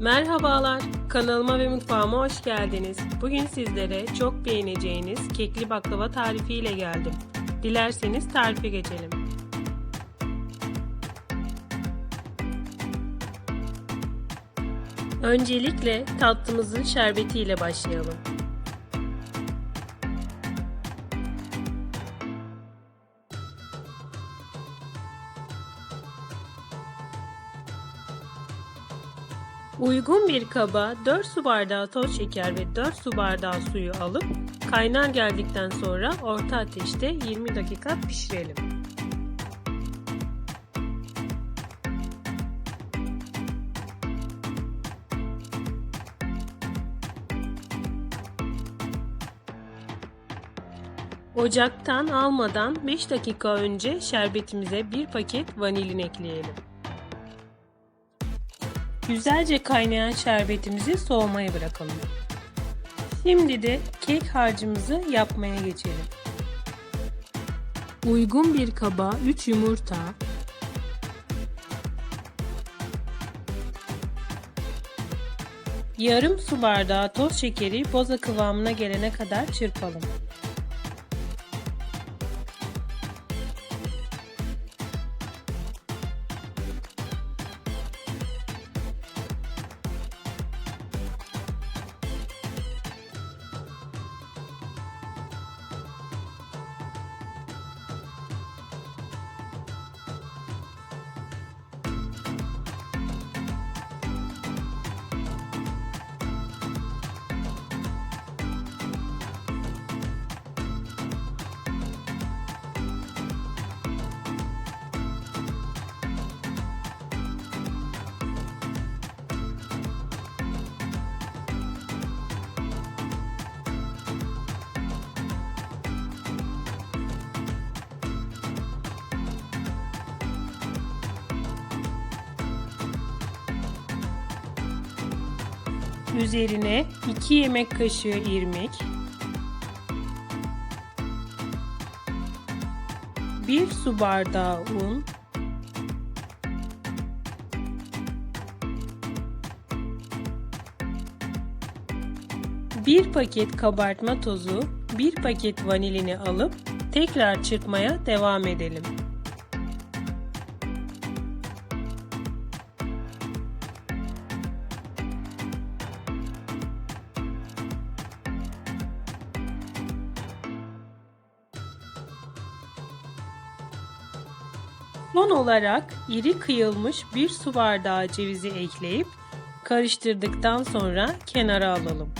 Merhabalar, kanalıma ve mutfağıma hoş geldiniz. Bugün sizlere çok beğeneceğiniz kekli baklava tarifi ile geldim. Dilerseniz tarife geçelim. Öncelikle tatlımızın şerbeti ile başlayalım. Uygun bir kaba 4 su bardağı toz şeker ve 4 su bardağı suyu alıp kaynar geldikten sonra orta ateşte 20 dakika pişirelim. Ocaktan almadan 5 dakika önce şerbetimize bir paket vanilin ekleyelim. Güzelce kaynayan şerbetimizi soğumaya bırakalım. Şimdi de kek harcımızı yapmaya geçelim. Uygun bir kaba 3 yumurta, yarım su bardağı toz şekeri boza kıvamına gelene kadar çırpalım. Üzerine 2 yemek kaşığı irmik, 1 su bardağı un, bir paket kabartma tozu, bir paket vanilini alıp tekrar çırpmaya devam edelim. Son olarak iri kıyılmış bir su bardağı cevizi ekleyip karıştırdıktan sonra kenara alalım.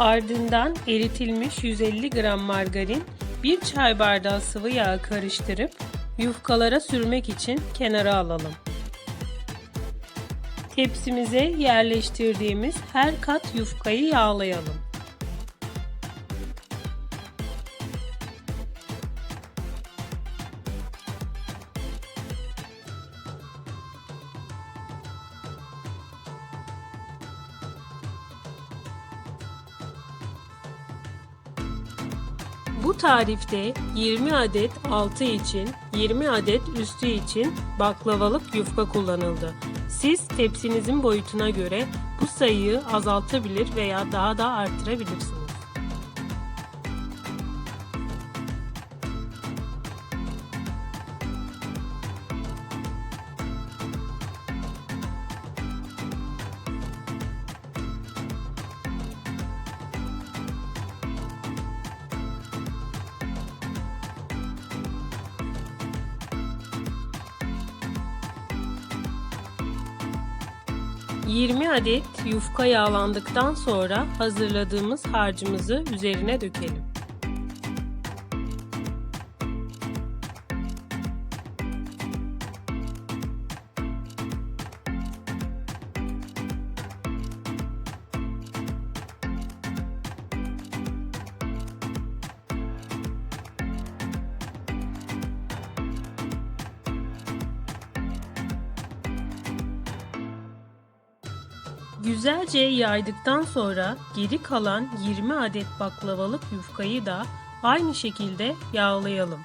Ardından eritilmiş 150 gram margarin, 1 çay bardağı sıvı yağ karıştırıp yufkalara sürmek için kenara alalım. Tepsimize yerleştirdiğimiz her kat yufkayı yağlayalım. Tarifte 20 adet altı için, 20 adet üstü için baklavalık yufka kullanıldı. Siz tepsinizin boyutuna göre bu sayıyı azaltabilir veya daha da arttırabilirsiniz. ...20 adet yufka yağlandıktan sonra hazırladığımız harcımızı üzerine dökelim. Güzelce yaydıktan sonra geri kalan 20 adet baklavalık yufkayı da aynı şekilde yağlayalım.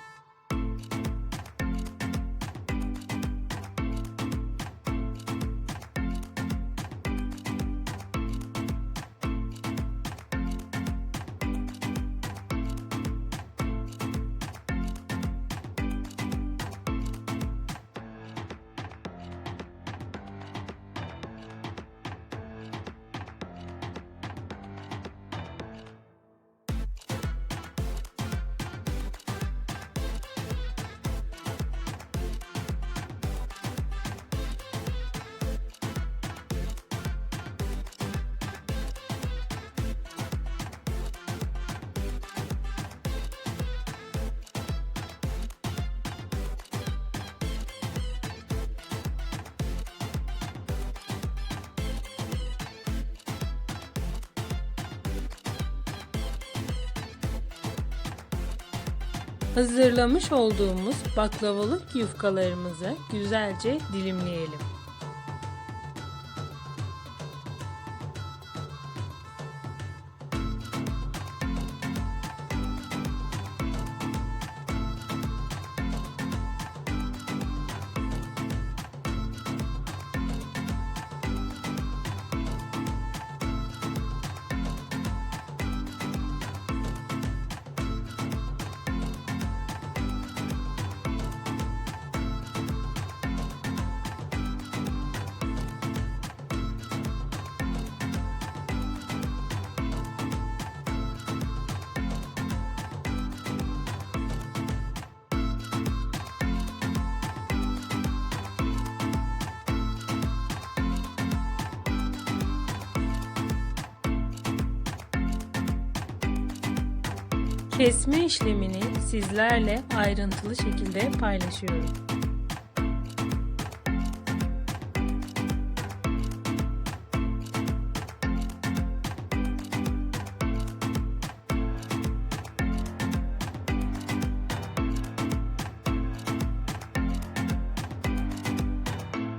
Hazırlamış olduğumuz baklavalık yufkalarımızı güzelce dilimleyelim. Kesme işlemini sizlerle ayrıntılı şekilde paylaşıyorum.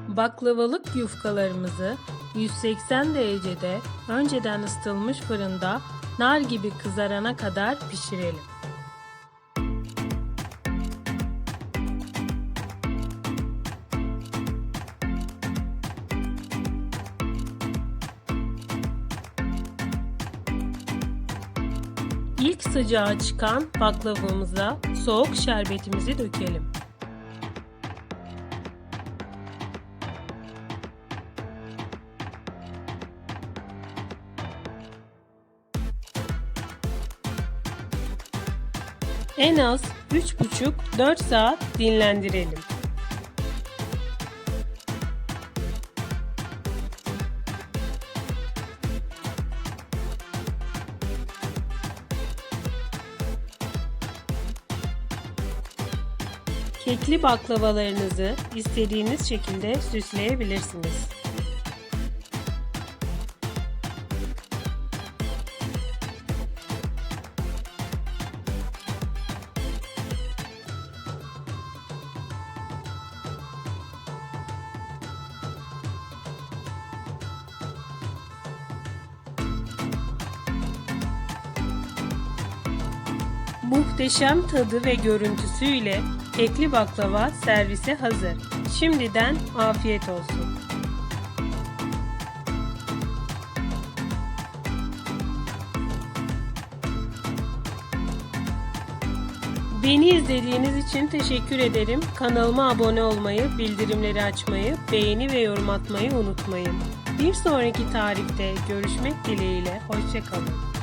Baklavalık yufkalarımızı 180 derecede önceden ısıtılmış fırında nar gibi kızarana kadar pişirelim. İlk sıcağı çıkan baklavamıza soğuk şerbetimizi dökelim. En az 3,5-4 saat dinlendirelim. Kekli baklavalarınızı istediğiniz şekilde süsleyebilirsiniz. Muhteşem tadı ve görüntüsüyle kekli baklava servise hazır. Şimdiden afiyet olsun. Beni izlediğiniz için teşekkür ederim. Kanalıma abone olmayı, bildirimleri açmayı, beğeni ve yorum atmayı unutmayın. Bir sonraki tarifte görüşmek dileğiyle. Hoşçakalın.